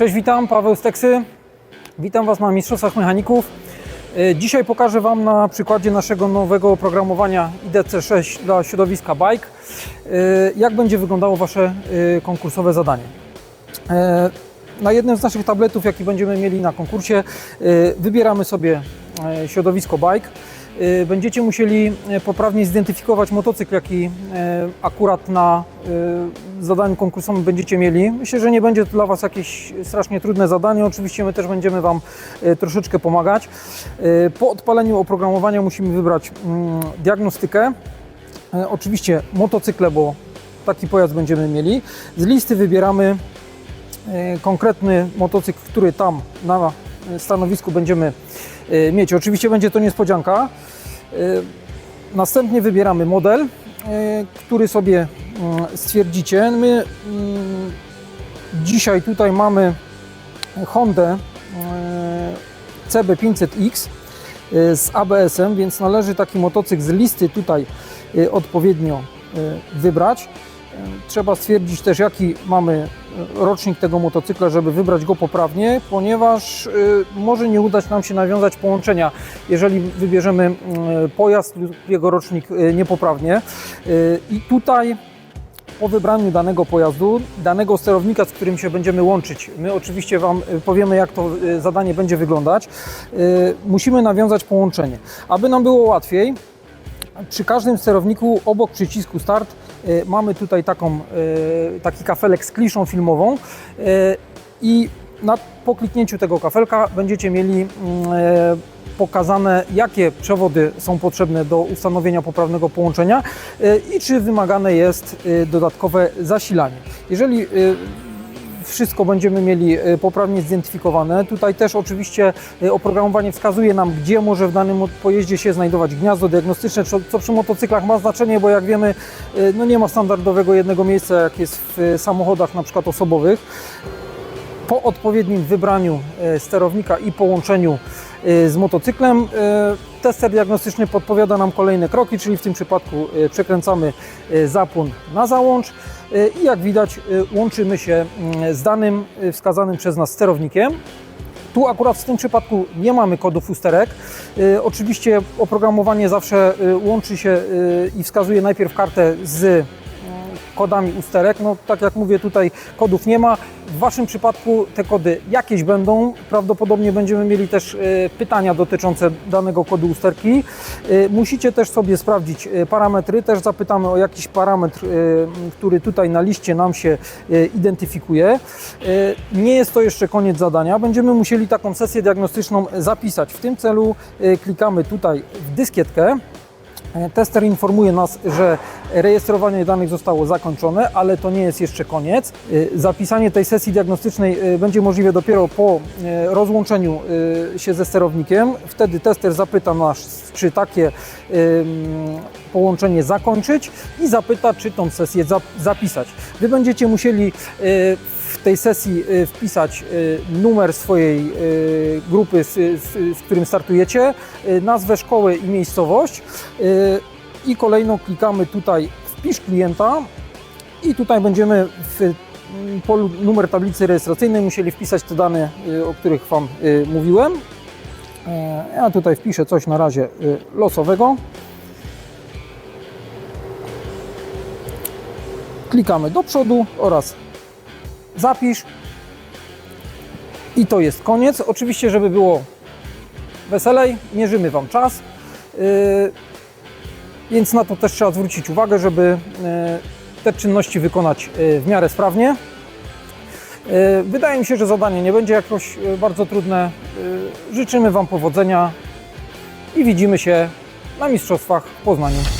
Cześć, witam, Paweł z Teksy. Witam Was na Mistrzostwach Mechaników. E, Dzisiaj pokażę Wam na przykładzie naszego nowego oprogramowania IDC6 dla środowiska Bike, e, jak będzie wyglądało Wasze e, konkursowe zadanie. Na jednym z naszych tabletów, jaki będziemy mieli na konkursie, wybieramy sobie środowisko bike. Będziecie musieli poprawnie zidentyfikować motocykl, jaki akurat na zadaniu konkursowym będziecie mieli. Myślę, że nie będzie to dla Was jakieś strasznie trudne zadanie. Oczywiście my też będziemy Wam e, troszeczkę pomagać. E, Po odpaleniu oprogramowania musimy wybrać mm, diagnostykę. E, Oczywiście motocykle, bo taki pojazd będziemy mieli. Z listy wybieramy konkretny motocykl, który tam na stanowisku będziemy mieć. Oczywiście będzie to niespodzianka. Następnie wybieramy model, który sobie stwierdzicie. My mm, dzisiaj tutaj mamy Hondę e, CB500X e, z ABS-em, więc należy taki motocykl z listy tutaj e, odpowiednio wybrać. Trzeba stwierdzić też, jaki mamy rocznik tego motocykla, żeby wybrać go poprawnie, ponieważ może nie udać nam się nawiązać połączenia, jeżeli wybierzemy mm, pojazd lub jego rocznik niepoprawnie. I tutaj po wybraniu danego pojazdu, danego sterownika, z którym się będziemy łączyć, my oczywiście Wam y, powiemy, jak to y, zadanie będzie wyglądać, y, musimy nawiązać połączenie. Aby nam było łatwiej, przy każdym sterowniku obok przycisku start mamy tutaj taką, taki kafelek z kliszą filmową i na, po kliknięciu tego kafelka będziecie mieli mm, pokazane, jakie przewody są potrzebne do ustanowienia poprawnego połączenia e, i czy wymagane jest e, dodatkowe zasilanie. Jeżeli e, wszystko będziemy mieli poprawnie zidentyfikowane. Tutaj też oczywiście oprogramowanie wskazuje nam, gdzie może w danym pojeździe się znajdować gniazdo diagnostyczne, co, przy motocyklach ma znaczenie, bo jak wiemy, no nie ma standardowego jednego miejsca, jak jest w samochodach na przykład osobowych po odpowiednim wybraniu sterownika i połączeniu z motocyklem e, tester diagnostyczny podpowiada nam kolejne kroki, czyli w tym przypadku e, przekręcamy zapłon na załącz i jak widać łączymy się z danym wskazanym przez nas sterownikiem. Tu akurat w tym przypadku nie mamy kodów usterek. Oczywiście oprogramowanie zawsze łączy się i wskazuje najpierw kartę z kodami usterek. No tak jak mówię, tutaj kodów nie ma. W Waszym przypadku te kody jakieś będą. Prawdopodobnie będziemy mieli też e, pytania dotyczące danego kodu usterki. E, Musicie też sobie sprawdzić e, parametry. Też zapytamy o jakiś parametr, który tutaj na liście nam się identyfikuje. Nie jest to jeszcze koniec zadania. Będziemy musieli taką sesję diagnostyczną zapisać. W tym celu klikamy tutaj w dyskietkę. E, Tester informuje nas, że rejestrowanie danych zostało zakończone, ale to nie jest jeszcze koniec. E, Zapisanie tej sesji diagnostycznej e, będzie możliwe dopiero po rozłączeniu się ze sterownikiem. Wtedy tester zapyta nas, czy takie em, połączenie zakończyć i zapyta, czy tą sesję za- zapisać. Wy będziecie musieli e, w tej sesji e, wpisać e, numer swojej e, grupy, z którym startujecie, nazwę szkoły i miejscowość i kolejno klikamy tutaj wpisz klienta i tutaj będziemy w mm, polu numer tablicy rejestracyjnej musieli wpisać te dane, o których Wam mówiłem. E, Ja tutaj wpiszę coś na razie losowego. Klikamy do przodu oraz zapisz. I to jest koniec. Oczywiście, żeby było weselej, mierzymy Wam czas. Yy, Więc na to też trzeba zwrócić uwagę, żeby yy, te czynności wykonać yy, w miarę sprawnie. Wydaje mi się, że zadanie nie będzie jakoś bardzo trudne. Życzymy Wam powodzenia i widzimy się na Mistrzostwach w Poznaniu.